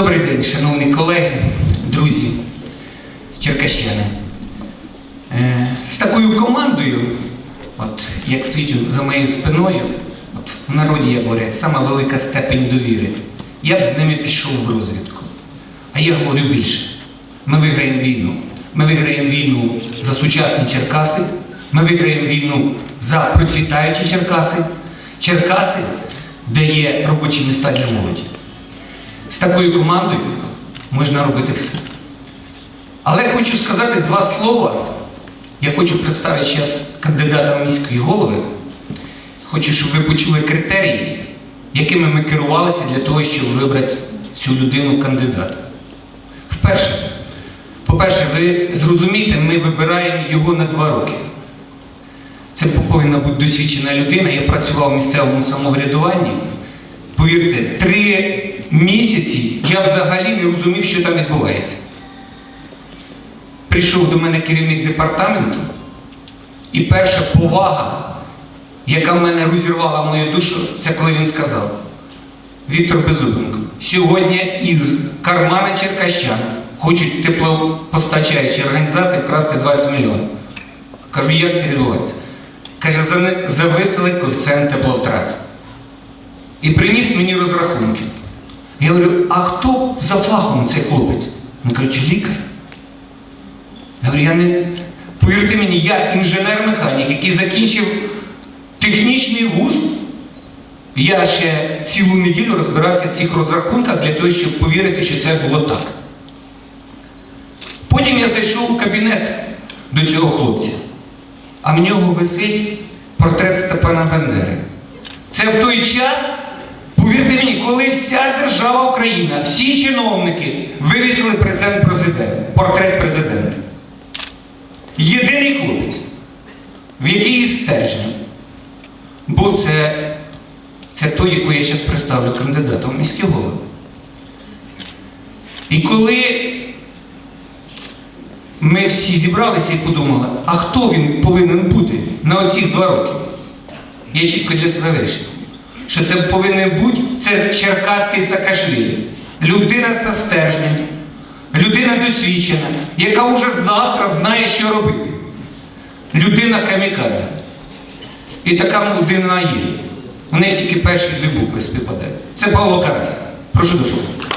Добрий день, шановні колеги, друзі, черкащани. Е, З такою командою, от як стоїть за моєю спиною, от в народі як говорять, сама велика степень довіри, я б з ними пішов в розвідку. А я говорю більше. Ми виграємо війну. Ми виграємо війну за сучасні Черкаси, ми виграємо війну за процвітаючі Черкаси, Черкаси, де є робочі міста для молоді. З такою командою можна робити все. Але я хочу сказати два слова. Я хочу представити зараз кандидата в міські голови. Хочу, щоб ви почули критерії, якими ми керувалися для того, щоб вибрати цю людину кандидата. Вперше, по-перше, ви зрозумієте, ми вибираємо його на два роки. Це повинна бути досвідчена людина. Я працював в місцевому самоврядуванні. Повірте, три місяці я взагалі не розумів, що там відбувається. Прийшов до мене керівник департаменту, і перша повага, яка в мене розірвала мою душу, це коли він сказав: Віктор Беззубенко, сьогодні із кармана Черкащан хочуть теплопостачаючі організації вкрасти 20 мільйонів. Кажу, як це відбувається? Каже, «За- зависили коефіцієнт тепловтрат. І приніс мені розрахунки. Я говорю, а хто за фахом цей хлопець? Він каже, лікар. Я говорю, я не. Повірте мені, я інженер-механік, який закінчив технічний вуз. Я ще цілу неділю розбирався в цих розрахунках для того, щоб повірити, що це було так. Потім я зайшов у кабінет до цього хлопця, а в нього висить портрет Степана Бендери. Це в той час, повірте мені, коли вся держава Україна, всі чиновники вивісили презент президент, портрет президента. Єдиний хлопець, в який стежні, бо це, це той, яку я зараз представлю кандидатом в міські голови. І коли ми всі зібралися і подумали, а хто він повинен бути на оці два роки? Я чітко для себе вирішив, що це повинен бути це черкаський Саакашвілі. Людина зі стержнем, людина досвідчена, яка вже завтра знає, що робити. Людина камікадзе. І така людина є. У неї тільки перші дві букви співпадають. Це Павло Карась. Прошу до слова.